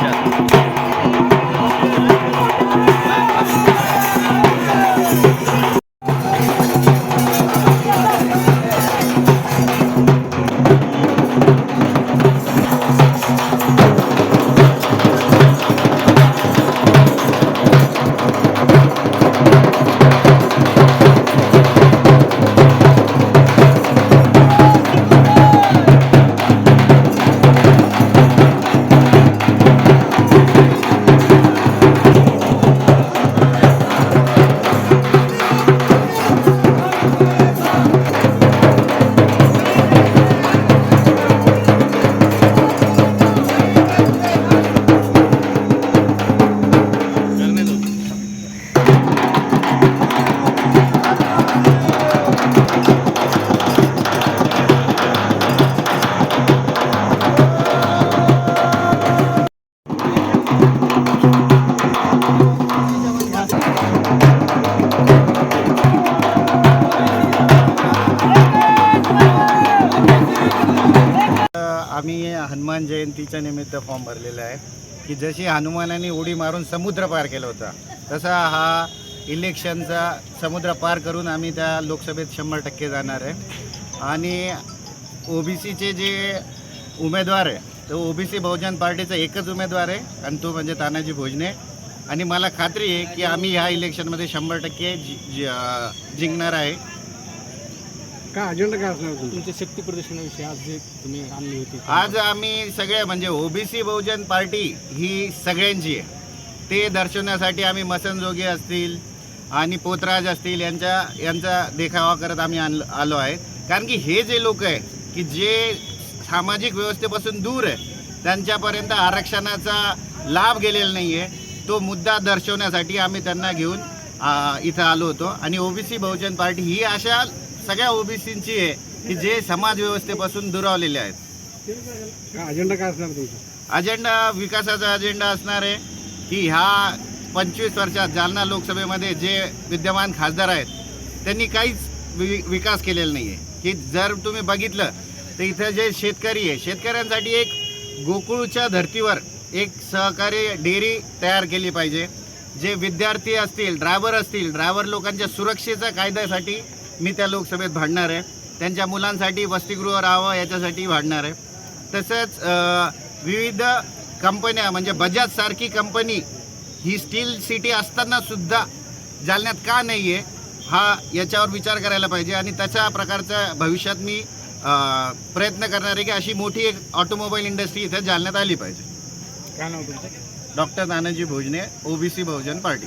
Obrigado. Hanuman जयंतीच्या निमित्त form भरलेला आहे. की जशी हनुमानाने उडी मारून समुद्र पार केला होता तसा हा इलेक्शनचा समुद्र पार करून आम्ही त्या लोकसभेत शंभर टक्के जाणार आहे. आणि ओ बी सीचे जे उमेदवार आहे तो ओ बी सी बहुजन पार्टीचा एकच उमेदवार आहे आणि तो म्हणजे तानाजी भोजने. आणि मला खात्री आहे की आम्ही ह्या इलेक्शनमध्ये शंभर टक्के जि जि- जिंकणार आहे. काय अजेंडा काय असणार तुमचा? तुमच्या शक्ती प्रदर्शनाविषयी आज जे तुम्ही आणली होती. आज आम्ही सगळे म्हणजे ओबीसी बहुजन पार्टी ही सगळ्यांची आहे. ते दर्शवण्यासाठी आम्ही मसनजोगी असतील आणि पोतराज असतील यांच्या यांचा देखावा करत आम्ही आणलो आलो आहे. कारण की हे जे लोक आहे की जे सामाजिक व्यवस्थेपासून दूर आहे त्यांच्यापर्यंत आरक्षणाचा लाभ गेलेला नाही आहे तो मुद्दा दर्शवण्यासाठी आम्ही त्यांना घेऊन आ, इथं आलो होतो. आणि ओबीसी बहुजन पार्टी ही अशा सगळ्या ओबीसींची आहे की जे समाज व्यवस्थेपासून दुरावलेले आहेत. अजेंडा काय असणार तुमचा? अजेंडा विकासाचा अजेंडा असणार आहे की ह्या पंचवीस वर्षात जालना लोकसभेमध्ये जे विद्यमान खासदार आहेत त्यांनी काहीच वि विकास केलेला नाही आहे की जर तुम्ही बघितलं तर इथं जे शेतकरी आहे शेतकऱ्यांसाठी एक गोकुळच्या धर्तीवर एक सहकारी डेअरी तयार केली पाहिजे. जे विद्यार्थी असतील ड्रायव्हर असतील ड्रायव्हर लोकांच्या सुरक्षेच्या कायद्यासाठी मी त्या लोकसभेत भांडणार आहे. त्यांच्या मुलांसाठी वसतिगृह राहावं याच्यासाठी भांडणार आहे. तसंच विविध कंपन्या म्हणजे बजाज सारखी कंपनी ही स्टील सिटी असताना सुद्धा जालन्यात का नाही आहे हा याच्यावर विचार करायला पाहिजे. आणि तशा प्रकारच्या भविष्यात मी प्रयत्न करणार आहे की अशी मोठी एक ऑटोमोबाईल इंडस्ट्री इथे जालन्यात आली पाहिजे. काय नाव तुमचं? Doctor Nanaji Bhojne OBC Bahujan party.